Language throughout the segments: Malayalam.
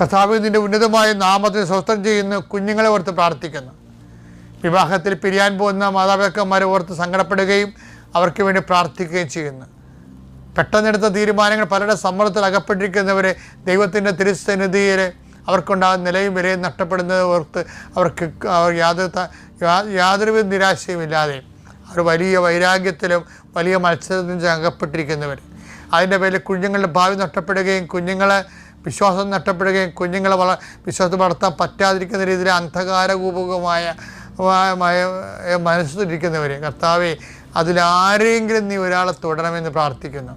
കർത്താവ് നിന്റെ ഉന്നതമായ നാമത്തിൽ സ്വസ്ഥം ചെയ്യുന്ന കുഞ്ഞുങ്ങളെ ഓർത്ത് പ്രാർത്ഥിക്കുന്നു. വിവാഹത്തിൽ പിരിയാൻ പോകുന്ന മാതാപിതാക്കന്മാരെ ഓർത്ത് സങ്കടപ്പെടുകയും അവർക്ക് വേണ്ടി പ്രാർത്ഥിക്കുകയും ചെയ്യുന്നു. പെട്ടെന്നെടുത്ത തീരുമാനങ്ങൾ പലരുടെ സമ്മർദ്ദത്തിൽ അകപ്പെട്ടിരിക്കുന്നവരെ ദൈവത്തിന്റെ തിരുസന്നിധിയിൽ അവർക്കുണ്ടാകുന്ന നിലയും വിലയും നഷ്ടപ്പെടുന്നത് ഓർത്ത് അവർക്ക് അവർ യാതൊരു യാതൊരുവിധ നിരാശയും ഇല്ലാതെ അവർ വലിയ വൈരാഗ്യത്തിലും വലിയ മത്സരത്തിലും അകപ്പെട്ടിരിക്കുന്നവർ. അതിന്റെ പേരിൽ കുഞ്ഞുങ്ങളുടെ ഭാവി നഷ്ടപ്പെടുകയും കുഞ്ഞുങ്ങളെ വിശ്വാസം നഷ്ടപ്പെടുകയും കുഞ്ഞുങ്ങളെ വള വിശ്വാസത്തിൽ വളർത്താൻ പറ്റാതിരിക്കുന്ന രീതിയിൽ അന്ധകാരകൂപകമായ മനസ്സിലിരിക്കുന്നവർ കർത്താവെ അതിലാരെങ്കിലും നീ ഒരാളെ തുടരണമെന്ന് പ്രാർത്ഥിക്കുന്നു.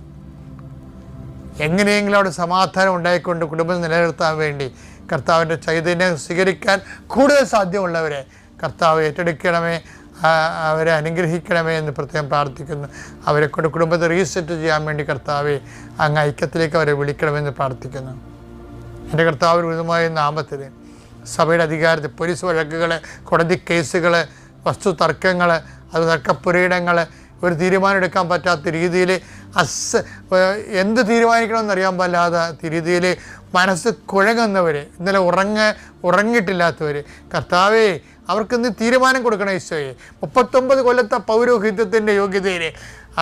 എങ്ങനെയെങ്കിലും അവിടെ സമാധാനം ഉണ്ടായിക്കൊണ്ട് കുടുംബം നിലനിർത്താൻ വേണ്ടി കർത്താവിന്റെ ചൈതന്യം സ്വീകരിക്കാൻ കൂടുതൽ സാധ്യമുള്ളവരെ കർത്താവ് ഏറ്റെടുക്കണമേ അവരെ അനുഗ്രഹിക്കണമേ എന്ന് പ്രത്യേകം പ്രാർത്ഥിക്കുന്നു. അവരെ കൊണ്ട് കുടുംബത്തെ റീസെറ്റ് ചെയ്യാൻ വേണ്ടി കർത്താവെ അങ്ങ് ഐക്യത്തിലേക്ക് അവരെ വിളിക്കണമെന്ന് പ്രാർത്ഥിക്കുന്നു. എന്റെ കർത്താവ് ഉചിതമായ നാമത്തിൽ സഭയുടെ അധികാരത്തിൽ പോലീസ് വഴക്കുകൾ കോടതി കേസുകൾ വസ്തു തർക്കങ്ങൾ അത് തർക്കപ്പുരയിടങ്ങൾ ഒരു തീരുമാനം എടുക്കാൻ പറ്റാത്ത രീതിയിൽ അസ് എന്ത് തീരുമാനിക്കണമെന്ന് അറിയാൻ പാടില്ലാത്ത രീതിയിൽ മനസ്സ് കുഴങ്ങുന്നവർ ഇന്നലെ ഉറങ്ങ ഉറങ്ങിയിട്ടില്ലാത്തവർ കർത്താവേ അവർക്കിന്ന് തീരുമാനം കൊടുക്കണം ഈശോയെ. മുപ്പത്തൊമ്പത് കൊല്ലത്തെ പൗരോഹിത്യത്തിന്റെ യോഗ്യതയിൽ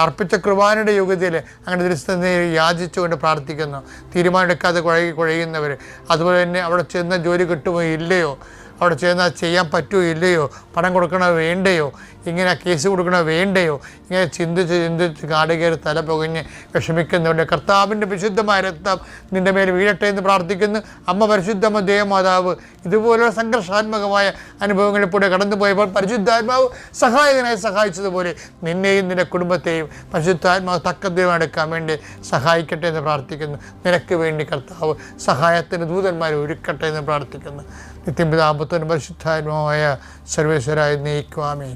അർപ്പിച്ച കൃപാനയുടെ യുഗത്തിൽ അങ്ങനെ ദൃശ്യത്തിൽ യാചിച്ചുകൊണ്ട് പ്രാർത്ഥിക്കുന്നു. തീരുമാനമെടുക്കാതെ കുഴകി കുഴയുന്നവർ അതുപോലെ തന്നെ അവിടെ ചെന്ന ജോലി കിട്ടുമോ ഇല്ലയോ? അവിടെ ചെന്നാൽ ചെയ്യാൻ പറ്റുമോ ഇല്ലയോ? പണം കൊടുക്കണോ വേണ്ടയോ? ഇങ്ങനെ കേസ് കൊടുക്കണോ വേണ്ടയോ? ഇങ്ങനെ ചിന്തിച്ച് ചിന്തിച്ച് കാടുകയറി തല പുകഞ്ഞ് വിഷമിക്കുന്നുണ്ട് കർത്താവിന്റെ വിശുദ്ധമായ രക്തം നിന്റെ മേൽ വീഴട്ടെ എന്ന് പ്രാർത്ഥിക്കുന്നു. അമ്മ പരിശുദ്ധമ്മ ദേവമാതാവ് ഇതുപോലുള്ള സംഘർഷാത്മകമായ അനുഭവങ്ങളിൽ കൂടെ കടന്നുപോയപ്പോൾ പരിശുദ്ധാത്മാവ് സഹായകനായി സഹായിച്ചതുപോലെ നിന്നെയും നിന്റെ കുടുംബത്തെയും പരിശുദ്ധാത്മാവ് തക്കദ്യം എടുക്കാൻ വേണ്ടി സഹായിക്കട്ടെ എന്ന് പ്രാർത്ഥിക്കുന്നു. നിനക്ക് വേണ്ടി കർത്താവ് സഹായത്തിന് ദൂതന്മാരെ ഒരുക്കട്ടെ എന്ന് പ്രാർത്ഥിക്കുന്നു. നിത്യപിതാപത്തിനും പരിശുദ്ധാത്മാവായ സർവേശ്വരായി നയിക്കുവാമേ